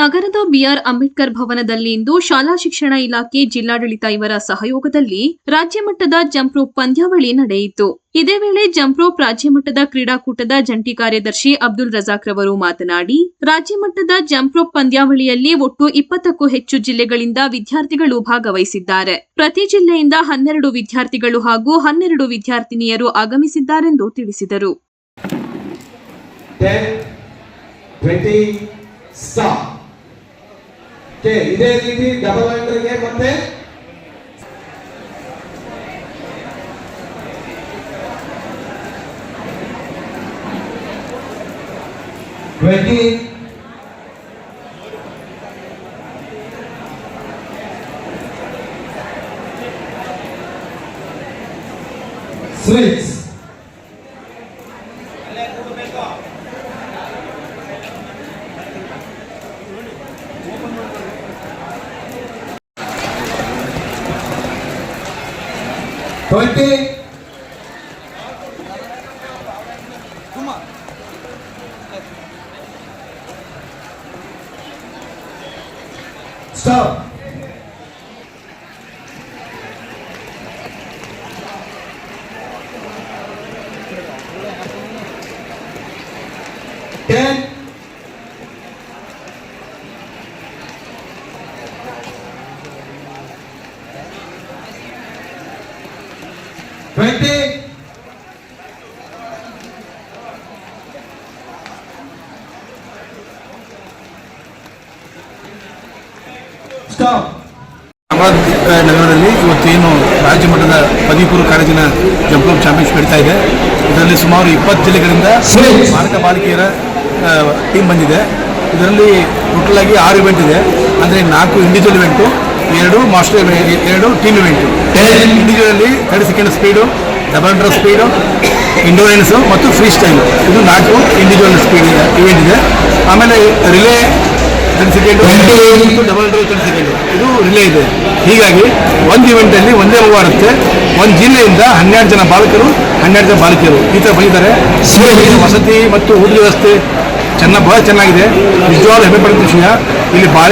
ನಗರದ ಬಿಆರ್ ಅಂಬೇಡ್ಕರ್ ಭವನದಲ್ಲಿ ಇಂದು ಶಾಲಾ ಶಿಕ್ಷಣ ಇಲಾಖೆ ಜಿಲ್ಲಾಡಳಿತ ಇವರ ಸಹಯೋಗದಲ್ಲಿ ರಾಜ್ಯ ಮಟ್ಟದ ಜಂಪ್ ಪಂದ್ಯಾವಳಿ ನಡೆಯಿತು. ಇದೇ ವೇಳೆ ಜಂಪ್ ರೋಪ್ ರಾಜ್ಯ ಮಟ್ಟದ ಕ್ರೀಡಾಕೂಟದ ಜಂಟಿ ಕಾರ್ಯದರ್ಶಿ ಅಬ್ದುಲ್ ರಜಾಕ್ ರವರು ಮಾತನಾಡಿ ರಾಜ್ಯ ಮಟ್ಟದ ಜಂಪ್ ರೋಪ್ ಪಂದ್ಯಾವಳಿಯಲ್ಲಿ ಒಟ್ಟು ಇಪ್ಪತ್ತಕ್ಕೂ ಹೆಚ್ಚು ಜಿಲ್ಲೆಗಳಿಂದ ವಿದ್ಯಾರ್ಥಿಗಳು ಭಾಗವಹಿಸಿದ್ದಾರೆ. ಪ್ರತಿ ಜಿಲ್ಲೆಯಿಂದ ಹನ್ನೆರಡು ವಿದ್ಯಾರ್ಥಿಗಳು ಹಾಗೂ ಹನ್ನೆರಡು ವಿದ್ಯಾರ್ಥಿನಿಯರು ಆಗಮಿಸಿದ್ದಾರೆಂದು ತಿಳಿಸಿದರು. 10, 20, ಸ್ಟಾಪ್ ಓಕೆ ಇದೇ ರೀತಿ ಡಬಲ್ ಎಂಟ್ರಿಗೆ ಮತ್ತೆ ಟ್ವೆಂಟಿ ಸ್ವಿಚ್ 20. Stop. ಟ್ವೆಂಟಿ ನಗರದಲ್ಲಿ ಇವತ್ತೇನು ರಾಜ್ಯ ಮಟ್ಟದ ಪದವಿಪೂರ್ವ ಕಾಲೇಜಿನ ಜಂಪ್ ಚಾಂಪಿಯನ್ಶಿಪ್ ನಡೀತಾ ಇದೆ. ಇದರಲ್ಲಿ ಸುಮಾರು ಇಪ್ಪತ್ತು ಜಿಲ್ಲೆಗಳಿಂದ ಬಾಲಕ ಬಾಲಿಕೆಯರ ಟೀಮ್ ಬಂದಿದೆ. ಇದರಲ್ಲಿ ಟೋಟಲ್ ಆಗಿ ಆರು ಇವೆಂಟ್ ಇದೆ. ಅಂದರೆ ನಾಲ್ಕು ಇಂಡಿವಿಜುವಲ್ ಇವೆಂಟು ಎರಡು, ಮಾಸ್ಟರ್ ಎರಡು team event individually thirty second speed double dress speed endurance ಮತ್ತು ಫ್ರೀ ಸ್ಟೈಲು ಇದು ನಾಲ್ಕು ಇಂಡಿವಿಜುವಲ್ ಸ್ಪೀಡ್ ಇವೆಂಟ್ ಇದೆ. ಆಮೇಲೆ relay ten second double drive ten second ಇದು ರಿಲೇ ಇದೆ. ಹೀಗಾಗಿ ಒಂದು ಇವೆಂಟಲ್ಲಿ ಒಂದೇ ಹೂವು ಆಡುತ್ತೆ ಒಂದು ಜಿಲ್ಲೆಯಿಂದ ಹನ್ನೆರಡು ಜನ ಬಾಲಕರು, ಹನ್ನೆರಡು ಜನ ಬಾಲಕಿಯರು ಈ ಥರ ಬಂದಿದ್ದಾರೆ. ವಸತಿ ಮತ್ತು ಊಟದ ವ್ಯವಸ್ಥೆ ಚೆನ್ನಾಗಿ, ಬಹಳ ಚೆನ್ನಾಗಿದೆ. ನಿಜವಾದ ಹೆಮ್ಮೆ ಪಡುವ ವಿಷಯ. ಇಲ್ಲಿ ಬಾಲ